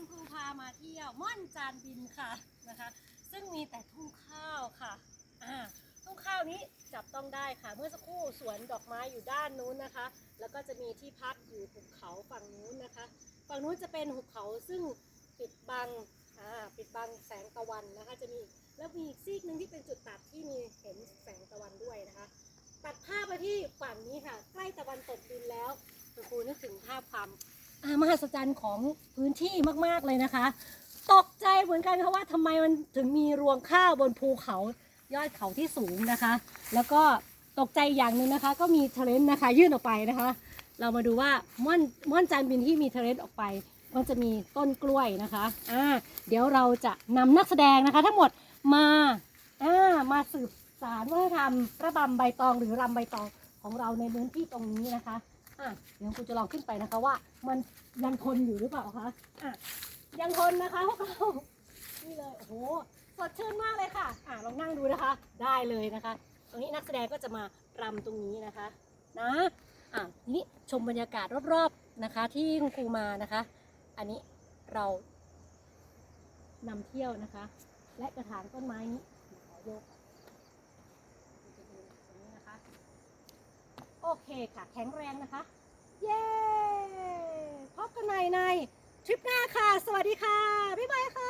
คุณครูพามาเที่ยวม่อนจานบินค่ะนะคะ ซึ่งมีแต่ทุ่งข้าวค่ะอ่าทุ่งข้าวนี้จับต้องได้ค่ะ เมื่อสักครู่สวนดอกไม้อยู่ด้านนู้นนะคะ แล้วก็จะมีที่พักอยู่หุบเขาฝั่งนู้นนะคะ ฝั่งนู้นจะเป็นหุบเขาซึ่งปิดบังอ่าปิดบังแสงตะวันนะคะ จะมีแล้วมีอีกซีกหนึ่งที่เป็นจุดตัดที่มีเห็นแสงตะวันด้วยนะคะ ตัดภาพมาที่ฝั่งนี้ค่ะ ใกล้ตะวันตกดินแล้วคุณครูนึกถึงภาพความ มหัศจรรย์ของพื้นที่มากๆเลยนะคะ ตกใจเหมือนกันค่ะว่าทำไมมันถึงมีรวงข้าวบนภูเขายอดเขาที่สูงนะคะ แล้วก็ตกใจอย่างหนึ่งนะคะ ก็มีเทรนต์นะคะ ยื่นออกไปนะคะ เรามาดูว่าม่อนม่อนจานบินที่มีเทรนต์ออกไปมันจะมีต้นกล้วยนะคะอ่าเดี๋ยวเราจะนำนักแสดงนะคะ ทั้งหมดมาอ่ามาสืบสารวัฒนธรรมระบำใบตองหรือรำใบตองของเราในพื้นที่ตรงนี้นะคะ อะเดี๋ยวครูจะลองขึ้นไปนะคะว่า มันยังทนอยู่หรือเปล่าคะอะยังทนนะคะพวกเรานี่เลยโอ้โหสดชื่นมากเลยค่ะ อะลองนั่งดูนะคะ ได้เลยนะคะ ตรงนี้นักแสดงก็จะมารำตรงนี้นะคะนะอะนี้ชมบรรยากาศรอบๆนะคะ ที่คุณครูมานะคะ อันนี้เรานำเที่ยวนะคะ และกระถางต้นไม้นี้ขอยก เคค่ะ แข็งแรงนะคะ เย้พบกันใหม่ในทริปหน้าค่ะ สวัสดีค่ะ บ๊ายบายค่ะ